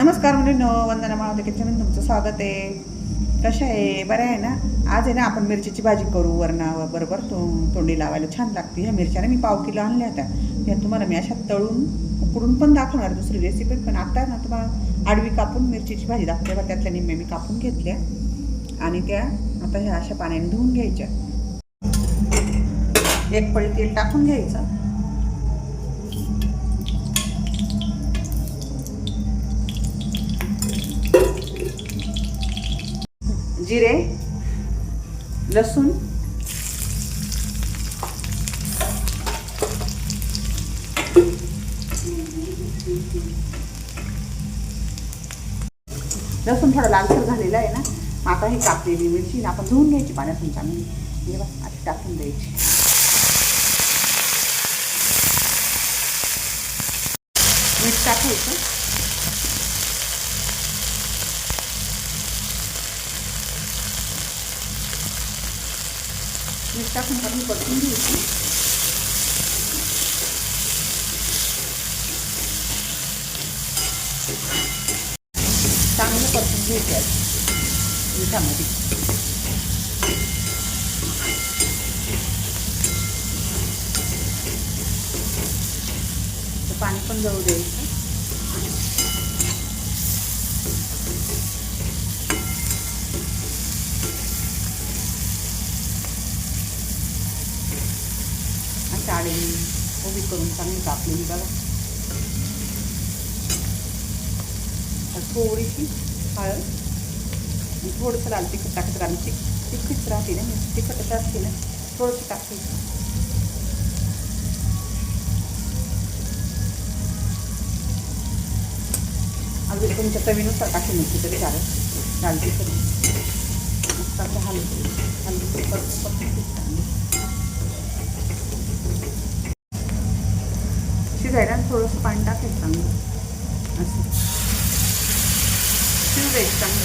नमस्कार मुलींनो वंदना माळवते किचनमध्ये तुमचं स्वागत आहे. कशा आहे? बरं आहे ना? आज आहे ना आपण मिरचीची भाजी करू वरणावर बरोबर तो तोंडी लावायला छान लागते. ह्या मिरच्याने मी पाव किलो आणल्या होत्या. ह्या तुम्हाला मी अशा तळून उकडून पण दाखवणार दुसरी रेसिपी पण आता ना तुम्हाला आडवी कापून मिरचीची भाजी दाखवते. बरं त्यातल्या निम्मे मी कापून घेतल्या. आणि त्या आता ह्या अशा पाण्याने धुवून घ्यायच्या. एक पळी तेल टाकून घ्यायचं. जिरे लसूण लसूण थोडं लालसर झालेला आहे ना मग आता ही कापलेली मिरची ना आपण धुवून घ्यायची पाण्यातून चांगली. अशी टाकून द्यायची. मीठ टाकायचं मीठ टाकून कमी परतून घ्यायची चांगलं परतून घ्यायचे आहे मिठामध्ये पाणी पण जाऊ द्यायचं अशा उभी करून चांगली कापलेली बघा. थोडीशी हळद आणि थोडंसं लाल तिखट टाकत कारण तिख तिखट राहते ना तिखटच असते ना थोडंसं टाकते. अगदी तुमच्या चवीनुसार टाकून मिरची तरी चालेल लाल तिखट. मस्त असं हलवून हलवून परत परत शिजायला थोडंसं पाणी टाकायचं चांगलं. असं. शिजू द्यायचं चांगलं.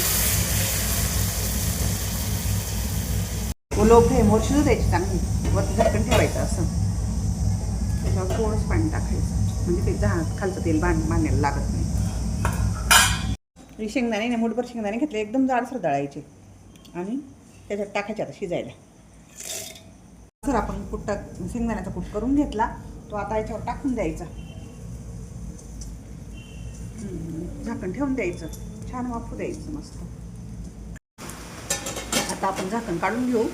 लो फ्लेमवर शिजू द्यायची चांगली. वरती झाकण ठेवायचं असं. त्याच्यावर थोडंसं पाणी टाकायचं. म्हणजे ते जहा खालचं तेल बांध बांधायला लागत नाही. शेंगदाणे ना मुठभर शेंगदाणे घेतले एकदम जाडसर दळायचे आणि त्याच्यात टाकायचे आता शिजायला. जर आपण कुट शेंगदाण्याचा कूट करून घेतला तो आता याच्यावर टाकून द्यायचा. झाकण ठेवून द्यायचं. छान वाफू द्यायचं मस्त. आता आपण झाकण काढून घेऊ.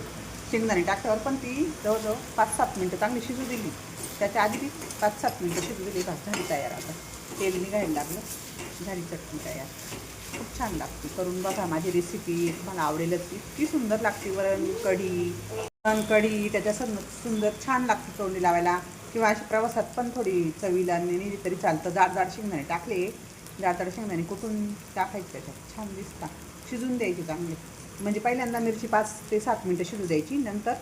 शेंगदाणे टाकल्यावर पण ती जवळजवळ पाच सात मिनटं चांगली शिजू दिली. त्याच्या आधी ती पाच सात मिनटं शिजू दिली. भात झाली तयार आता. तेल निघायला लागलं. झाली चटणी तयार. खूप छान लागते. करून बघा माझी रेसिपी तुम्हाला आवडेलच. इतकी सुंदर लागते. वरण कढी वरण कढी. त्याच्या सुंदर छान लागते तोंडी लावायला. किंवा अशी प्रवासात पण थोडी चवीला नेली तरी चालतं. जाड जाड शेंगदाणे टाकले. जाड जाड शेंगदाणे कुठून टाकायचे त्याच्यात? छान दिसतात शिजून द्यायचे चांगले. म्हणजे पहिल्यांदा मिरची पाच ते सात मिनटं शिजू द्यायची. नंतर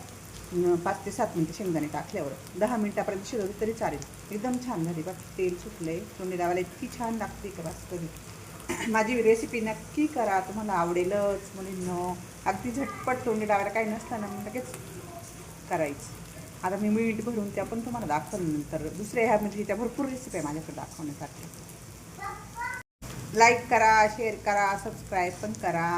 पाच ते सात मिनटं शेंगदाणे टाकल्यावर दहा मिनटापर्यंत शिजवली तरी चालेल. एकदम छान झाली बघ. तेल सुटले तोंडी लावायला इतकी छान लागते का बस कधी माझी रेसिपी नक्की करा. तुम्हाला आवडेलच. मुलींनो अगदी झटपट तोंडी लावायला काही नसलं ना मग लगेच करायचं. आता मी मीठ भरून त्या पण तुम्हाला दाखवलं नंतर दुसऱ्या ह्या म्हणजे त्या भरपूर रेसिपी आहे माझ्याकडे दाखवण्यासाठी. लाईक करा शेअर करा सबस्क्राईब पण करा.